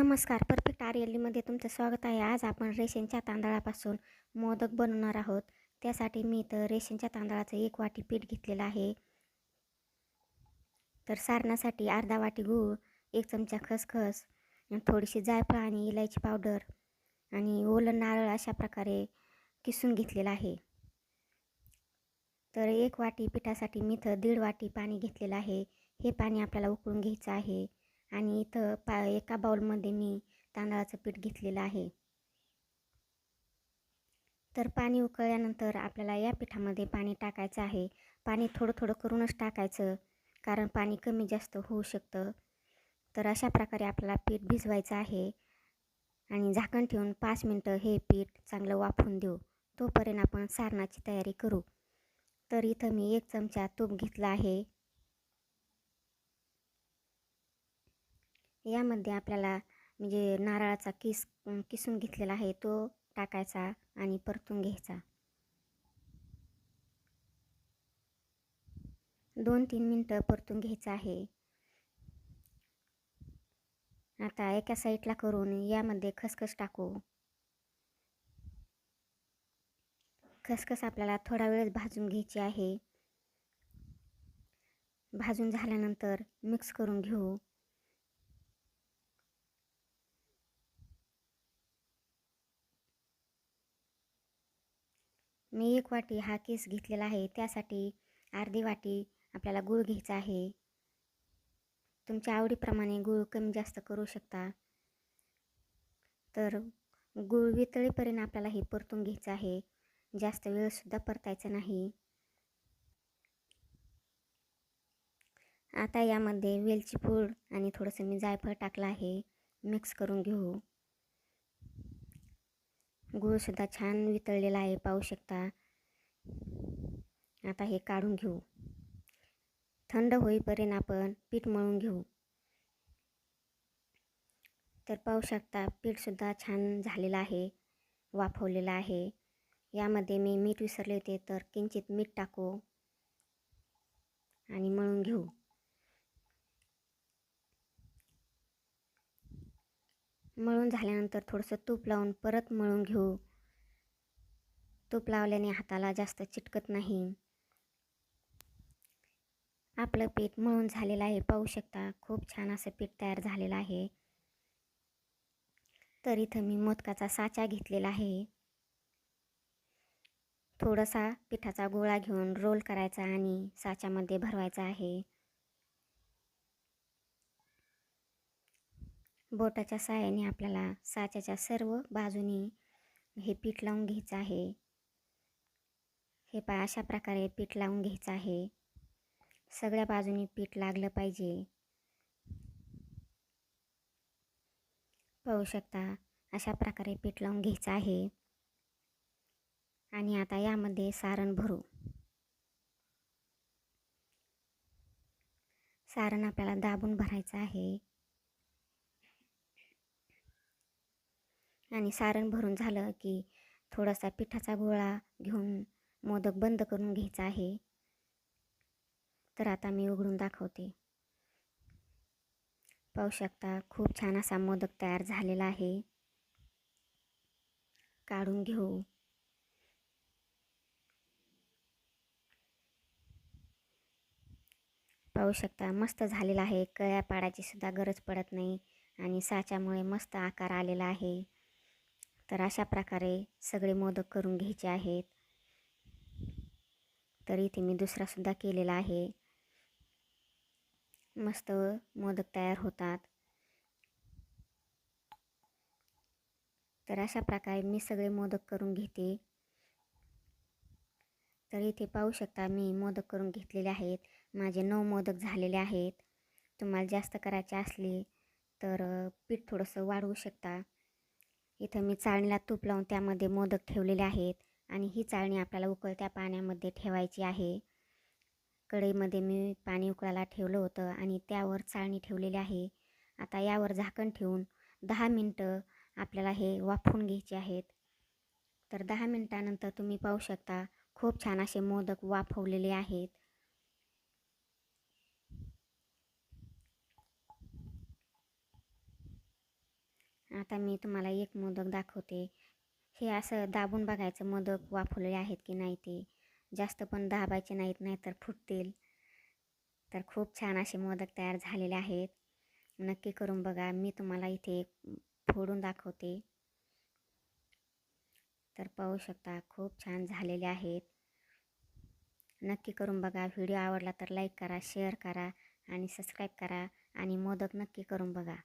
नमस्कार. Perfect R L तुमचं स्वागत आहे. आज आपण रेशनच्या तांदळापासून मोदक बनवणार आहोत. त्यासाठी मी इथं रेशनच्या तांदळाचं एक वाटी पीठ घेतलेलं आहे. तर सारणासाठी अर्धा वाटी गूळ एक चमचा खसखस थोडीशी जायफळ आणि इलायची पावडर आणि ओलं नारळ अशा प्रकारे किसून घेतलेलं आहे. तर एक वाटी पिठासाठी मी इथं दीड वाटी पाणी घेतलेलं आहे. हे पाणी आपल्याला उकळून घ्यायचं आहे. आणि इथं पा एका बाउलमध्ये मी तांदळाचं पीठ घेतलेलं आहे. तर पाणी उकळल्यानंतर आपल्याला या पिठामध्ये पाणी टाकायचं आहे. पाणी थोडं थोडं करूनच टाकायचं कारण पाणी कमी जास्त होऊ शकतं. तर अशा प्रकारे आपल्याला पीठ भिजवायचं आहे आणि झाकण ठेवून पाच मिनटं हे पीठ चांगलं वाफवून देऊ. तोपर्यंत आपण सारणाची तयारी करू. तर इथं मी एक चमचा तूप घेतला आहे. यामध्ये आपल्याला म्हणजे नारळाचा किस किसून घेतलेला आहे तो टाकायचा आणि परतून घ्यायचा. दोन तीन मिनटं परतून घ्यायचं आहे. आता एका साईडला करून यामध्ये खसखस टाकू. खसखस आपल्याला थोडा वेळ भाजून घ्यायची आहे. भाजून झाल्यानंतर मिक्स करून घेऊ. मी एक वाटी हा केस घेतलेला आहे. त्यासाठी अर्धी वाटी आपल्याला गूळ घ्यायचा आहे. तुमच्या आवडीप्रमाणे गूळ कमी जास्त करू शकता. तर गूळ वितळेपर्यंत आपल्याला हे परतून घ्यायचं आहे. जास्त वेळसुद्धा परतायचं नाही. आता यामध्ये वेलची पूड आणि थोडंसं मी जायफळ टाकलं आहे. मिक्स करून घेऊ. गूळसुद्धा छान वितळलेला आहे पाहू शकता. आता हे काढून घेऊ. थंड होईपर्यंत आपण पीठ मळून घेऊ. तर पाहू शकता पीठसुद्धा छान झालेलं आहे वाफवलेलं आहे. यामध्ये मी मीठ विसरले होते तर किंचित मीठ टाकू आणि मळून घेऊ. मळून झाल्यानंतर थोडंसं तूप लावून परत मळून घेऊ. तूप लावल्याने हाताला जास्त चिटकत नाही. आपलं पीठ मळून झालेलं आहे. पाहू शकता खूप छान असं पीठ तयार झालेलं आहे. तर इथं मी मोदकाचा साचा घेतलेला आहे. थोडासा पिठाचा गोळा घेऊन रोल करायचा आणि साच्यामध्ये भरवायचा आहे. बोटाच्या साहाय्याने आपल्याला साच्याच्या सर्व बाजूनी हे पीठ लावून घ्यायचं आहे. हे पा अशा प्रकारे पीठ लावून घ्यायचं आहे. सगळ्या बाजूनी पीठ लागलं पाहिजे. पाहू शकता अशा प्रकारे पीठ लावून घ्यायचं आहे. आणि आता यामध्ये सारण भरू. सारण आपल्याला दाबून भरायचं आहे. आणि सारण भरून झालं की थोडासा पिठाचा गोळा घेऊन मोदक बंद करून घ्यायचा आहे. तर आता मी उघडून दाखवते. पाहू शकता खूप छान असा मोदक तयार झालेला आहे. काढून घेऊ. पाहू शकता मस्त झालेला आहे. कळ्या पाडायची सुद्धा गरज पडत नाही आणि साच्यामुळे मस्त आकार आलेला आहे. तर अशा प्रकारे सगळे मोदक करून घ्यायचे आहेत. तर इथे मी दुसरासुद्धा केलेला आहे. मस्त मोदक तयार होतात. तर अशा प्रकारे मी सगळे मोदक करून घेते. तर इथे पाहू शकता मी मोदक करून घेतलेले आहेत. माझे नऊ मोदक झालेले आहेत. तुम्हाला जास्त करायचे असले तर पीठ थोडंसं वाढवू शकता. इथं मी चाळणीला तूप लावून त्यामध्ये मोदक ठेवलेले आहेत आणि ही चाळणी आपल्याला उकळत्या पाण्यामध्ये ठेवायची आहे. कढईमध्ये मी पाणी उकळायला ठेवलं होतं आणि त्यावर चाळणी ठेवलेली आहे. आता यावर झाकण ठेवून दहा मिनटं आपल्याला हे वाफवून घ्यायचे आहेत. तर दहा मिनटानंतर तुम्ही पाहू शकता खूप छान असे मोदक वाफवलेले आहेत. आता मी तुम्हाला एक मोदक दाखवते. हे असं दाबून बघायचं मोदक वाफवलेले आहेत की नाही ते. जास्त पण दाबायचे नाहीत नाही तर फुटतील. तर खूप छान असे मोदक तयार झालेले आहेत. नक्की करून बघा. मी तुम्हाला इथे फोडून दाखवते. तर पाहू शकता खूप छान झालेले आहेत. नक्की करून बघा. व्हिडिओ आवडला तर लाईक करा शेअर करा आणि सबस्क्राईब करा आणि मोदक नक्की करून बघा.